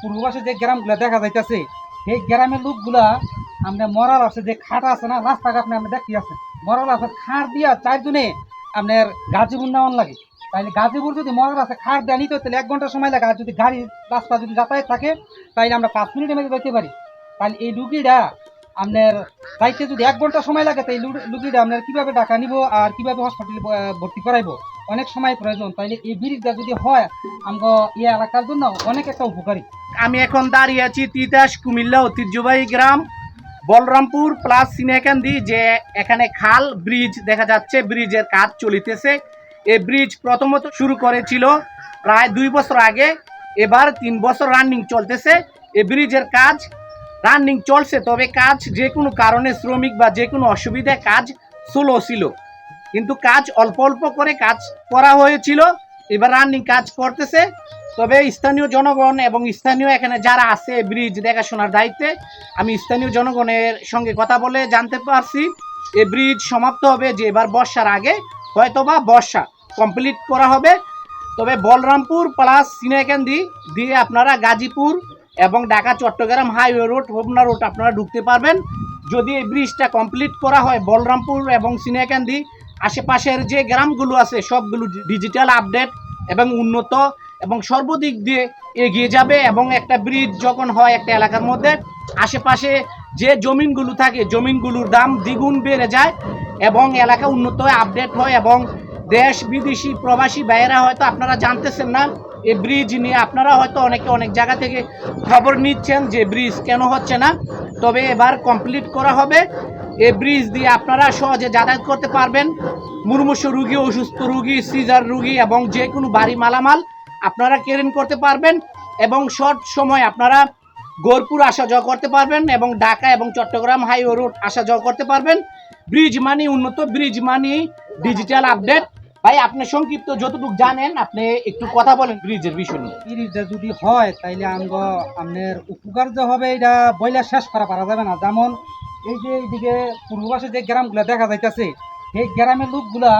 পূর্বপাশে যে গ্রামগুলো দেখা যাইতেছে, সেই গ্রামের লোকগুলা আমরা মরার আছে, যে খাট আছে না, রাস্তাঘাট না আমরা দেখতে আছে মরার আছে, খাট দিয়া চারজনে আপনার গাজীপুর নেওয়ান লাগে। তাহলে গাজীপুর যদি মরার আছে, খাট দেওয়া নিতে তাহলে এক ঘণ্টা সময় লাগে। আর যদি গাড়ি, রাস্তা যদি যাতায়াত থাকে তাহলে আমরা পাঁচ মিনিটের মধ্যে যেতে পারি। তাহলে এই রুগীটা আপনার যাইতে যদি এক ঘণ্টা সময় লাগে তাই রুগীটা আপনার কীভাবে টাকা নিব আর কীভাবে হসপিটালে ভর্তি করাইবো? অনেক সময় প্রয়োজন। তাইলে এই ব্রিজটা যদি হয়, আমগো এই এলাকার জন্য অনেক একটা উপকারী। আমি এখন দাঁড়িয়ে আছি তিতাস, কুমিল্লা ঐতিহ্যবাহী গ্রাম, বলরামপুর প্লাস সিনেকান্দি, যে এখানে খাল, ব্রিজ দেখা যাচ্ছে, ব্রিজের কাজ চলিতেছে। এই ব্রিজ প্রথমত শুরু করেছিল প্রায় দুই বছর আগে, এবার তিন বছর রানিং চলতেছে। এই ব্রিজের কাজ রানিং চলছে, তবে কাজ যে কোনো কারণে শ্রমিক বা যে কোনো অসুবিধায় কাজ স্লো ছিল। কিন্তু কাজ অল্প অল্প করে কাজ করা হয়েছিল। এবার রানিং কাজ করতেছে। তবে স্থানীয় জনগণ এবং স্থানীয় এখানে যারা আছে ব্রিজ দেখাশোনার দায়িত্বে, আমি স্থানীয় জনগণের সঙ্গে কথা বলে জানতে পারছি। এই ব্রিজ সমাপ্ত হবে যে এবার বর্ষার আগে, হয়তোবা বর্ষা কমপ্লিট করা হবে। তবে বলরামপুর প্লাস সিনেকান্দি দিয়ে আপনারা গাজীপুর এবং Dhaka, Chattogram highway road Homna road আপনারা ঢুকতে পারবেন। যদি এই ব্রিজটা কমপ্লিট করা হয় বলরামপুর এবং সিনেকান্দি আশেপাশের যে গ্রামগুলো আছে, সবগুলো ডিজিটাল আপডেট এবং উন্নত এবং সর্বদিক দিয়ে এগিয়ে যাবে এবং একটা ব্রিজ যখন হয় একটা এলাকার মধ্যে, আশেপাশে যে জমিনগুলো থাকে, জমিনগুলোর দাম দ্বিগুণ বেড়ে যায় এবং এলাকা উন্নত হয় আপডেট হয় এবং দেশ বিদেশি প্রবাসী বাইরা হয়তো আপনারা জানতেছেন না এই ব্রিজ নিয়ে আপনারা হয়তো অনেকে অনেক জায়গা থেকে খবর নিচ্ছেন যে ব্রিজ কেন হচ্ছে না। তবে এবার কমপ্লিট করা হবে। এই ব্রিজ দিয়ে আপনারা সহজে যাতায়াত করতে পারবেন। মুরমুষ রুগী, অসুস্থ রুগী সিজার রুগী এবং যে কোনো বাড়ি মালামাল আপনারা কেরেন করতে পারবেন এবং শর্ট সময় আপনারা গোরপুর আসা যাওয়া করতে পারবেন এবং ঢাকা এবং চট্টগ্রাম হাইওয়ে রোড আসা যাওয়া করতে পারবেন। ব্রিজ মানি উন্নত। ব্রিজ মানি ডিজিটাল আপডেট ভাই, আপনি সংক্ষিপ্ত যতটুকু জানেন, আপনি একটু কথা বলেন ব্রিজের বিষয় নিয়ে। ব্রিজটা যদি হয়, তাইলে আমগো আপনার উপকার যে হবে এটা বইলা শেষ করা পারা যাবে না। যেমন এই যে এইদিকে পূর্বপাশে যে গ্রামগুলো দেখা যাইতেছে, সেই গ্রামের লোকগুলা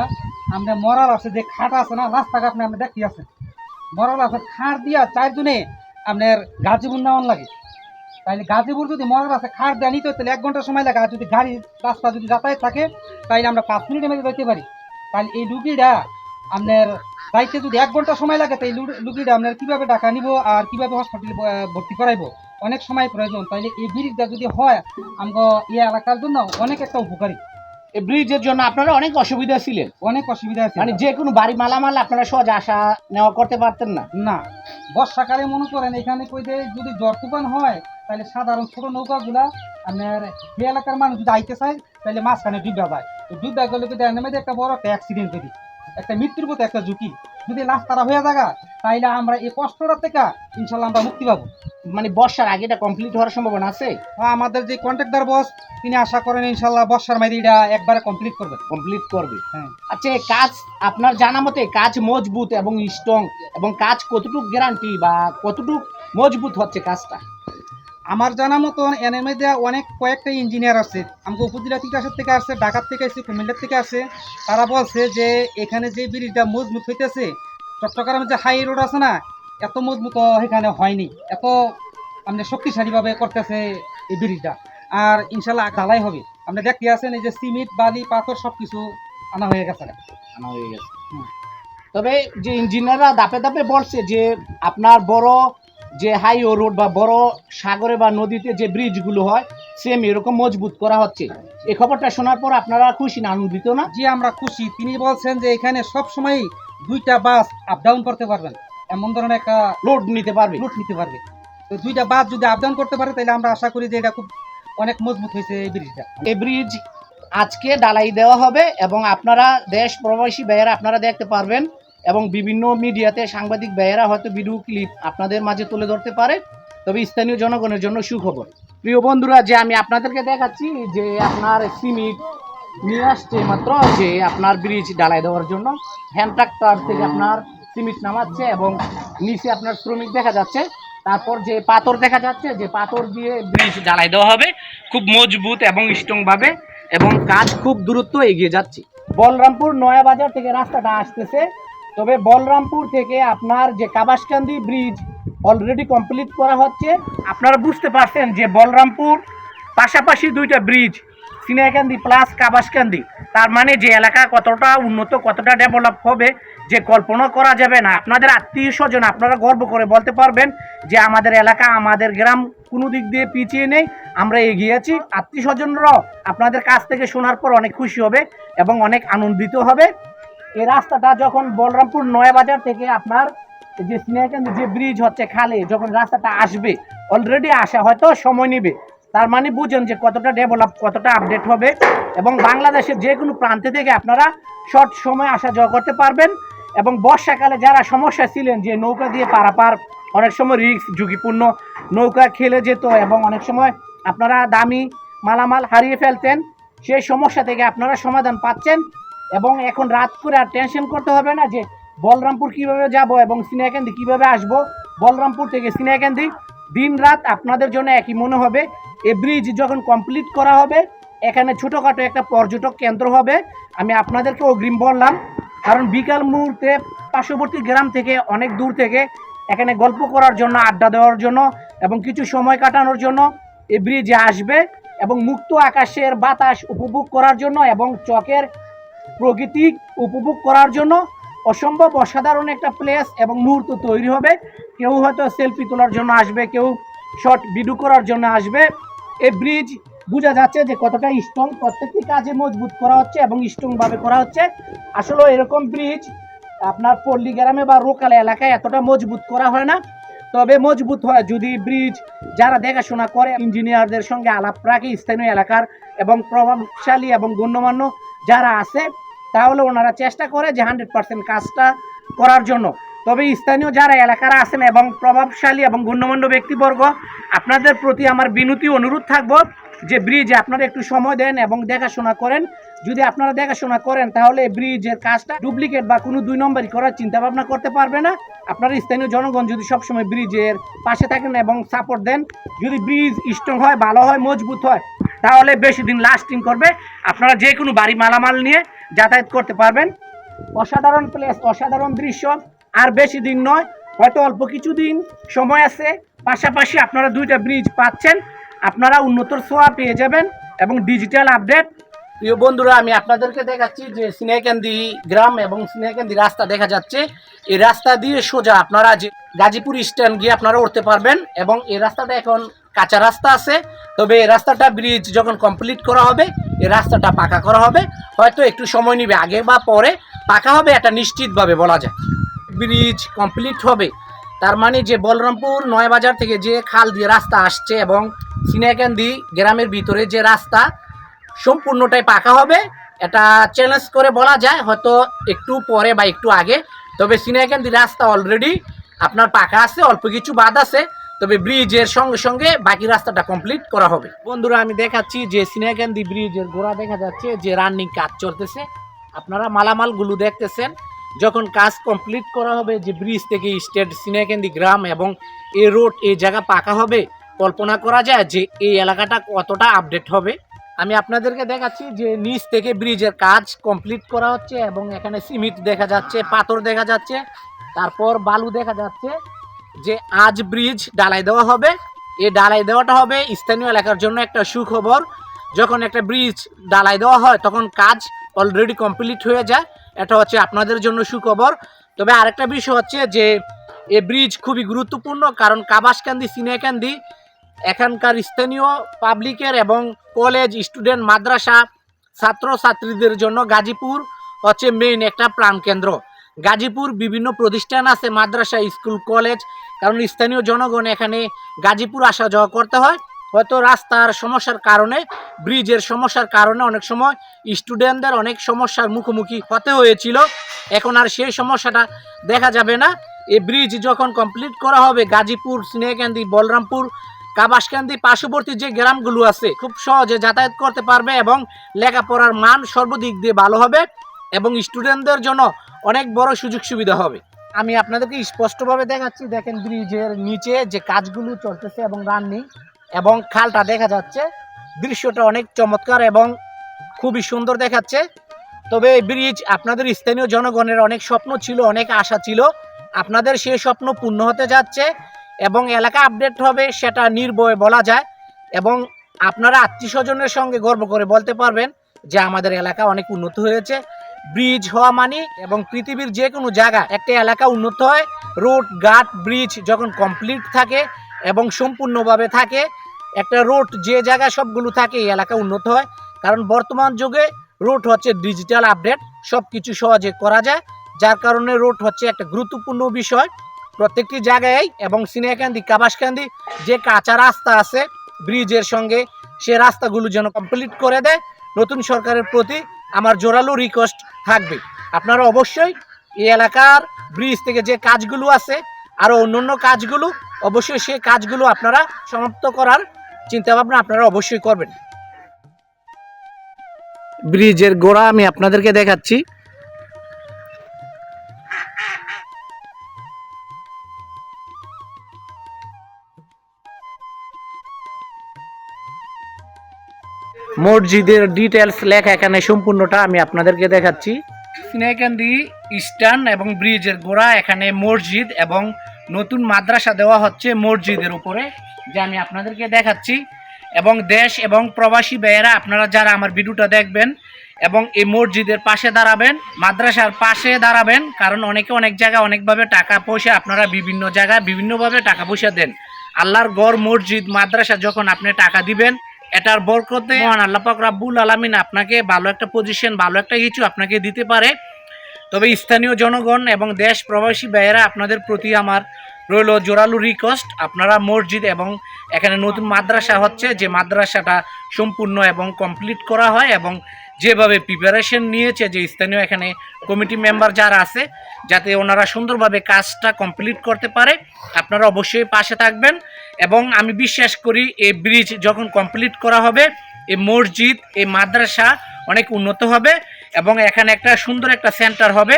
আমরা মরার আছে যে খাট আছে না, রাস্তাঘাট আপনি আমরা দেখতে আছে মরার আছে খাট দিয়া চারজনে আপনার গাজীপুর নেওয়ান লাগে। তাইলে গাজীপুর যদি মরার আছে খাট দেওয়া নিতে তাহলে এক ঘণ্টা সময় লাগে। আর যদি গাড়ি, রাস্তা যদি যাতায়াত থাকে, তাইলে আমরা পাঁচ মিনিটের মধ্যে যেতে পারি। তাহলে এই রুগীটা আপনার যাইতে যদি এক ঘণ্টা সময় লাগে তাই রুগীটা আপনার কীভাবে টাকা নিব আর কীভাবে হসপিটালে ভর্তি করাইবো? অনেক সময় প্রয়োজন। তাইলে এই ব্রিজটা যদি হয় আমগো এই এলাকার জন্য অনেক একটা উপকারী। এই ব্রিজের জন্য আপনারা অনেক অসুবিধা ছিলেন। অনেক অসুবিধা আছে। মানে যে কোনো বাড়ি মালামাল আপনারা সহজে আসা নেওয়া করতে পারতেন না। না। বর্ষাকালে মনে করেন এখানে কই যে যদি জ্বর তুফান হয় তাহলে সাধারণ ছোট নৌকাগুলা আপনার এই এলাকার মানুষ যদি আইতে চায় তাহলে মাঝখানে ডুবা যায়। তো ডুবা গেলে কিন্তু এর একটা বড় একটা অ্যাক্সিডেন্ট করি একটা মৃত্যুর মতো একটা ঝুঁকি যদি রাস্তাটা হয়ে থাকা তাইলে আমরা এই কষ্টটা থেকে ইনশাল্লাহ আমরা মুক্তি পাবো। মানে বর্ষার আগে এটা কমপ্লিট হওয়ার সম্ভাবনা আছে? আমাদের যে কন্ট্রাক্টর বস তিনি আশা করেন ইনশাল্লাহ বর্ষার মাইরি এটা একবারে কমপ্লিট করবে। কমপ্লিট করবে। হ্যাঁ। আচ্ছা এই কাজ আপনার জানা মতে কাজ মজবুত এবং স্ট্রং এবং কাজ কতটুকু গ্যারান্টি বা কতটুকু মজবুত হচ্ছে কাজটা? আমার জানা মতন এনের মধ্যে অনেক কয়েকটা ইঞ্জিনিয়ার আছে। আমাকে উপজেলা তিতাসের থেকে আসছে, ঢাকার থেকে আসছে, কুমিল্লার থেকে আসে তারা বলছে যে এখানে যে ব্রিজটা মজবুত হইতেছে চট্টগ্রামের যে হাই রোড আছে না, এত মজবুত এখানে হয়নি। এত মানে শক্তিশালীভাবে করতেছে এই ব্রিজটা। আর ইনশাল্লাহ ঢালাই হবে। আপনি দেখতে আছেন এই যে সিমেন্ট, বালি, পাথর সব কিছু আনা হয়ে গেছে। আনা হয়ে গেছে। তবে যে ইঞ্জিনিয়াররা দাপে দাপে বলছে যে আপনার বড় যে হাইওয়ে রোড বা বড় সাগরে বা নদীতে যে ব্রিজগুলো হয় সেম এরকম মজবুত করা হচ্ছে। এই খবরটা শোনার পর আপনারা খুশি না আনন্দিত না? জি আমরা খুশি। তিনি বলছেন যে এখানে সব সময় দুইটা বাস আপ ডাউন করতে পারবেন। এমন ধরনের একটা লোড নিতে পারবে। লোড নিতে পারবে। তো দুইটা বাস যদি আপ ডাউন করতে পারে তাহলে আমরা আশা করি যে এটা খুব অনেক মজবুত হয়েছে এই ব্রিজটা। এই ব্রিজ আজকে ডালাই দেওয়া হবে এবং আপনারা দেশ প্রবাসী ভাইয়েরা আপনারা দেখতে পারবেন এবং বিভিন্ন মিডিয়াতে সাংবাদিক ব্যয়েরা হয়তো ভিডিও ক্লিপ আপনাদের মাঝে তুলে ধরতে পারে। তবে স্থানীয় জনগণের জন্য সুখবর। প্রিয় বন্ধুরা, যে আমি আপনাদেরকে দেখাচ্ছি, যে আপনার সিমিট নিয়ে আসছে মাত্র, যে আপনার ব্রিজ ডালাই দেওয়ার জন্য। হ্যান্ড ট্রাক্টর থেকে আপনার সিমিট নামাচ্ছে এবং নিচে আপনার শ্রমিক দেখা যাচ্ছে। তারপর যে পাথর দেখা যাচ্ছে, যে পাথর দিয়ে ব্রিজ ডালাই দেওয়া হবে। খুব মজবুত এবং স্ট্রং ভাবে এবং কাজ খুব দূরত্ব এগিয়ে যাচ্ছে। বলরামপুর নয়া বাজার থেকে রাস্তাটা আসতেছে। তবে বলরামপুর থেকে আপনার যে কাবাসকান্দি ব্রিজ অলরেডি কমপ্লিট করা হচ্ছে। আপনারা বুঝতে পারছেন যে বলরামপুর পাশাপাশি দুইটা ব্রিজ সিনিয়াকান্দি প্লাস কাবাসকান্দি। তার মানে যে এলাকা কতটা উন্নত, কতটা ডেভেলপ হবে, যে কল্পনা করা যাবে না। আপনাদের আত্মীয় স্বজন, আপনারা গর্ব করে বলতে পারবেন যে আমাদের এলাকা, আমাদের গ্রাম কোনো দিক দিয়ে পিছিয়ে নেই, আমরা এগিয়ে আছি। আত্মীয় স্বজনরাও আপনাদের কাছ থেকে শোনার পর অনেক খুশি হবে এবং অনেক আনন্দিত হবে। এই রাস্তাটা যখন বলরামপুর নয়াবাজার থেকে আপনার যে সিনিয়াকান্দি যে ব্রিজ হচ্ছে খালে, যখন রাস্তাটা আসবে অলরেডি আসা হয়তো সময় নেবে। তার মানে বুঝেন যে কতটা ডেভেলপ কতটা আপডেট হবে এবং বাংলাদেশের যে কোনো প্রান্তে থেকে আপনারা শর্ট সময় আসা যাওয়া করতে পারবেন এবং বর্ষাকালে যারা সমস্যা ছিলেন, যে নৌকা দিয়ে পারাপার অনেক সময় রিস্ক ঝুঁকিপূর্ণ, নৌকা খেলে যেত এবং অনেক সময় আপনারা দামি মালামাল হারিয়ে ফেলতেন, সেই সমস্যা থেকে আপনারা সমাধান পাচ্ছেন। এবং এখন রাত করে আর টেনশন করতে হবে না যে বলরামপুর কীভাবে যাব এবং সিনিয়াকান্দি কীভাবে আসব? বলরামপুর থেকে সিনিয়াকান্দি দিন রাত আপনাদের জন্য একই মনে হবে। এ ব্রিজ যখন কমপ্লিট করা হবে, এখানে ছোটোখাটো একটা পর্যটক কেন্দ্র হবে। আমি আপনাদেরকে অগ্রিম বললাম, কারণ বিকাল মুহূর্তে পার্শ্ববর্তী গ্রাম থেকে অনেক দূর থেকে এখানে গল্প করার জন্য, আড্ডা দেওয়ার জন্য এবং কিছু সময় কাটানোর জন্য এ ব্রিজে আসবে এবং মুক্ত আকাশের বাতাস উপভোগ করার জন্য এবং চকের প্রকৃতি উপভোগ করার জন্য অসম্ভব অসাধারণ একটা প্লেস এবং মুহূর্ত তৈরি হবে। কেউ হয়তো সেলফি তোলার জন্য আসবে, কেউ শর্ট ভিডিও করার জন্য আসবে। এই ব্রিজ বোঝা যাচ্ছে যে কতটা স্ট্রং প্রত্যেকটি কাজে মজবুত করা হচ্ছে এবং স্ট্রংভাবে করা হচ্ছে। আসলে এরকম ব্রিজ আপনার পল্লী গ্রামে বা লোকাল এলাকায় এতটা মজবুত করা হয় না। তবে মজবুত হয় যদি ব্রিজ যারা দেখাশোনা করে ইঞ্জিনিয়ারদের সঙ্গে আলাপ রাখে, স্থানীয় এলাকার এবং প্রভাবশালী এবং গণ্যমান্য যারা আছে, তাহলে ওনারা চেষ্টা করে যে হান্ড্রেড পার্সেন্ট কাজটা করার জন্য। তবে স্থানীয় যারা এলাকার আছেন এবং প্রভাবশালী এবং গণ্যমান্য ব্যক্তিবর্গ, আপনাদের প্রতি আমার বিনতি অনুরোধ থাকব যে ব্রিজে আপনারা একটু সময় দেন এবং দেখাশোনা করেন। যদি আপনারা দেখাশোনা করেন, তাহলে ব্রিজের কাজটা ডুপ্লিকেট বা কোনো দুই নম্বরই করার চিন্তা ভাবনা করতে পারবে না। আপনারা স্থানীয় জনগণ যদি সবসময় ব্রিজের পাশে থাকেন এবং সাপোর্ট দেন, যদি ব্রিজ স্ট্রং হয়, ভালো হয়, মজবুত হয় তাহলে বেশি দিন লাস্টিং করবে। আপনারা যে কোনো বাড়ি মালামাল নিয়ে যাতায়াত করতে পারবেন। অসাধারণ প্লেস অসাধারণ দৃশ্য। আর বেশি দিন নয়, হয়তো অল্প কিছু দিন সময় আছে। পাশাপাশি আপনারা দুইটা ব্রিজ পাচ্ছেন। আপনারা উন্নত ছোঁয়া পেয়ে যাবেন এবং ডিজিটাল আপডেট প্রিয় বন্ধুরা, আমি আপনাদেরকে দেখাচ্ছি যে সিনেকান্দি গ্রাম এবং সিনেকান্দি রাস্তা দেখা যাচ্ছে। এই রাস্তা দিয়ে সোজা আপনারা যে গাজীপুর স্ট্যান্ড গিয়ে আপনারা উঠতে পারবেন এবং এই রাস্তাটা এখন কাঁচা রাস্তা আছে, তবে রাস্তাটা ব্রিজ যখন কমপ্লিট করা হবে, এই রাস্তাটা পাকা করা হবে। হয়তো একটু সময় নেবে আগে বা পরে, পাকা হবে এটা নিশ্চিতভাবে বলা যায়। ব্রিজ কমপ্লিট হবে। তার মানে যে বলরামপুর নয়বাজার থেকে যে খাল দিয়ে রাস্তা আসছে এবং সিনিয়াকান্দি গ্রামের ভিতরে যে রাস্তা, সম্পূর্ণটাই পাকা হবে। এটা চ্যালেঞ্জ করে বলা যায়, হয়তো একটু পরে বা একটু আগে। তবে সিনিয়াকান্দি রাস্তা অলরেডি আপনার পাকা আছে, অল্প কিছু বাদ আছে। তবে ব্রিজের সঙ্গে সঙ্গে বাকি রাস্তাটা কমপ্লিট করা হবে। বন্ধুরা, আমি দেখাচ্ছি যে সিনিয়াকান্দি ব্রিজের গোড়া দেখা যাচ্ছে, যে রানিং কাজ চলতেছে। আপনারা মালামালগুলো দেখতেছেন। যখন কাজ কমপ্লিট করা হবে, যে ব্রিজ থেকে স্টেট সিনিয়াকান্দি গ্রাম এবং এই রোড এই জায়গা পাকা হবে, কল্পনা করা যায় যে এই এলাকাটা কতটা আপডেট হবে। আমি আপনাদেরকে দেখাচ্ছি যে নিচ থেকে ব্রিজের কাজ কমপ্লিট করা হচ্ছে এবং এখানে সিমেন্ট দেখা যাচ্ছে, পাথর দেখা যাচ্ছে, তারপর বালু দেখা যাচ্ছে। যে আজ ব্রিজ ডালাই দেওয়া হবে। এই ডালাই দেওয়াটা হবে স্থানীয় এলাকার জন্য একটা সুখবর। যখন একটা ব্রিজ ডালাই দেওয়া হয়, তখন কাজ অলরেডি কমপ্লিট হয়ে যায়। এটা হচ্ছে আপনাদের জন্য সুখবর। তবে আরেকটা বিষয় হচ্ছে যে, এ ব্রিজ খুবই গুরুত্বপূর্ণ, কারণ কাবাসকান্দি সিনিয়াকান্দি এখানকার স্থানীয় পাবলিকের এবং কলেজ স্টুডেন্ট মাদ্রাসা ছাত্রছাত্রীদের জন্য গাজীপুর হচ্ছে মেইন একটা প্রাণকেন্দ্র। গাজীপুর বিভিন্ন প্রতিষ্ঠান আছে, মাদ্রাসা, স্কুল, কলেজ। কারণ স্থানীয় জনগণ এখানে গাজীপুর আসা যাওয়া করতে হয়। হয়তো রাস্তার সমস্যার কারণে, ব্রিজের সমস্যার কারণে অনেক সময় স্টুডেন্টদের অনেক সমস্যার মুখোমুখি হতে হয়েছিল। এখন আর সেই সমস্যাটা দেখা যাবে না। এই ব্রিজ যখন কমপ্লিট করা হবে, গাজীপুর স্নেহকান্দি বলরামপুর কাবাসকান্দি পার্শ্ববর্তী যে গ্রামগুলো আছে, খুব সহজে যাতায়াত করতে পারবে এবং লেখাপড়ার মান সর্বদিক দিয়ে ভালো হবে। এবং স্টুডেন্টদের জন্য অনেক বড় সুযোগ সুবিধা হবে। আমি আপনাদেরকে স্পষ্টভাবে দেখাচ্ছি, দেখেন ব্রিজের নিচে যে কাজগুলো চলতেছে এবং রানিং এবং খালটা দেখা যাচ্ছে। দৃশ্যটা অনেক চমৎকার এবং খুবই সুন্দর দেখাচ্ছে। তবে এই ব্রিজ আপনাদের স্থানীয় জনগণের অনেক স্বপ্ন ছিল, অনেক আশা ছিল। আপনাদের সেই স্বপ্ন পূর্ণ হতে যাচ্ছে এবং এলাকা আপডেট হবে সেটা নির্ভয়ে বলা যায় এবং আপনারা আত্মীয় স্বজনের সঙ্গে গর্ব করে বলতে পারবেন যে আমাদের এলাকা অনেক উন্নত হয়েছে। ব্রিজ হওয়া মানে এবং পৃথিবীর যে কোনো জায়গা একটা এলাকা উন্নত হয়, রোড, ঘাট, ব্রিজ যখন কমপ্লিট থাকে এবং সম্পূর্ণভাবে থাকে, একটা রোড যে জায়গা সবগুলো থাকে এই এলাকা উন্নত হয়। কারণ বর্তমান যুগে রোড হচ্ছে ডিজিটাল আপডেট সব কিছু সহজে করা যায়। যার কারণে রোড হচ্ছে একটা গুরুত্বপূর্ণ বিষয়। প্রত্যেকটি জায়গায় এবং সিনিয়াকান্দি কাবাসকান্দি যে কাঁচা রাস্তা আছে, ব্রিজের সঙ্গে সে রাস্তাগুলো যেন কমপ্লিট করে দেয়। নতুন সরকারের প্রতি আমার জোরালো রিকোয়েস্ট থাকবে। আপনারা অবশ্যই এই এলাকার ব্রিজ থেকে যে কাজগুলো আছে আরও অন্যান্য কাজগুলো, অবশ্যই সে কাজগুলো আপনারা সমাপ্ত করার চিন্তাভাবনা আপনারা অবশ্যই করবেন। ব্রিজের গোড়া আমি আপনাদেরকে দেখাচ্ছি। মসজিদের ডিটেলস লেখা এখানে সম্পূর্ণটা আমি আপনাদেরকে দেখাচ্ছি। সিনেকান্দি ইস্টার্ন এবং ব্রিজের গোড়া এখানে মসজিদ এবং নতুন মাদ্রাসা দেওয়া হচ্ছে মসজিদের উপরে, যে আমি আপনাদেরকে দেখাচ্ছি। এবং দেশ এবং প্রবাসী ব্যয়েরা আপনারা যারা আমার ভিডিওটা দেখবেন এবং এই মসজিদের পাশে দাঁড়াবেন, মাদ্রাসার পাশে দাঁড়াবেন, কারণ অনেকে অনেক জায়গায় অনেকভাবে টাকা পয়সা, আপনারা বিভিন্ন জায়গায় বিভিন্নভাবে টাকা পয়সা দেন। আল্লাহর গড় মসজিদ, মাদ্রাসা যখন আপনি টাকা দিবেন এটার বরকতে মহান আল্লাহ। পাক রাব্বুল আলামিন আপনাকে ভালো একটা পজিশন ভালো একটা কিছু আপনাকে দিতে পারে। তবে স্থানীয় জনগণ এবং দেশ প্রবাসী ব্যয়েরা আপনাদের প্রতি আমার রইল জোরালো রিকোয়েস্ট আপনারা মসজিদ এবং এখানে নতুন মাদ্রাসা হচ্ছে যে মাদ্রাসাটা সম্পূর্ণ এবং কমপ্লিট করা হয় এবং যেভাবে প্রিপারেশন নিয়েছে যে স্থানীয় এখানে কমিটি মেম্বার যারা আছে যাতে ওনারা সুন্দরভাবে কাজটা কমপ্লিট করতে পারে আপনারা অবশ্যই পাশে থাকবেন। এবং আমি বিশ্বাস করি এই ব্রিজ যখন কমপ্লিট করা হবে, এই মসজিদ, এই মাদ্রাসা অনেক উন্নত হবে এবং এখানে একটা সুন্দর একটা সেন্টার হবে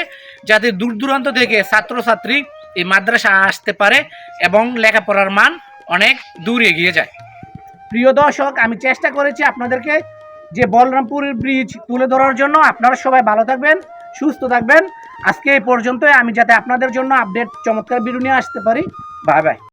যাতে দূর দূরান্ত থেকে ছাত্রছাত্রী এই মাদ্রাসা আসতে পারে এবং লেখাপড়ার মান অনেক দূর এগিয়ে যায়। প্রিয় দর্শক, আমি চেষ্টা করেছি আপনাদেরকে যে বলরামপুরের ব্রিজ তুলে ধরার জন্য। আপনারা সবাই ভালো থাকবেন, সুস্থ থাকবেন। আজকে এই পর্যন্তই। আমি যাতে আপনাদের জন্য আপডেট চমৎকার নিয়ে আসতে পারি। Bye bye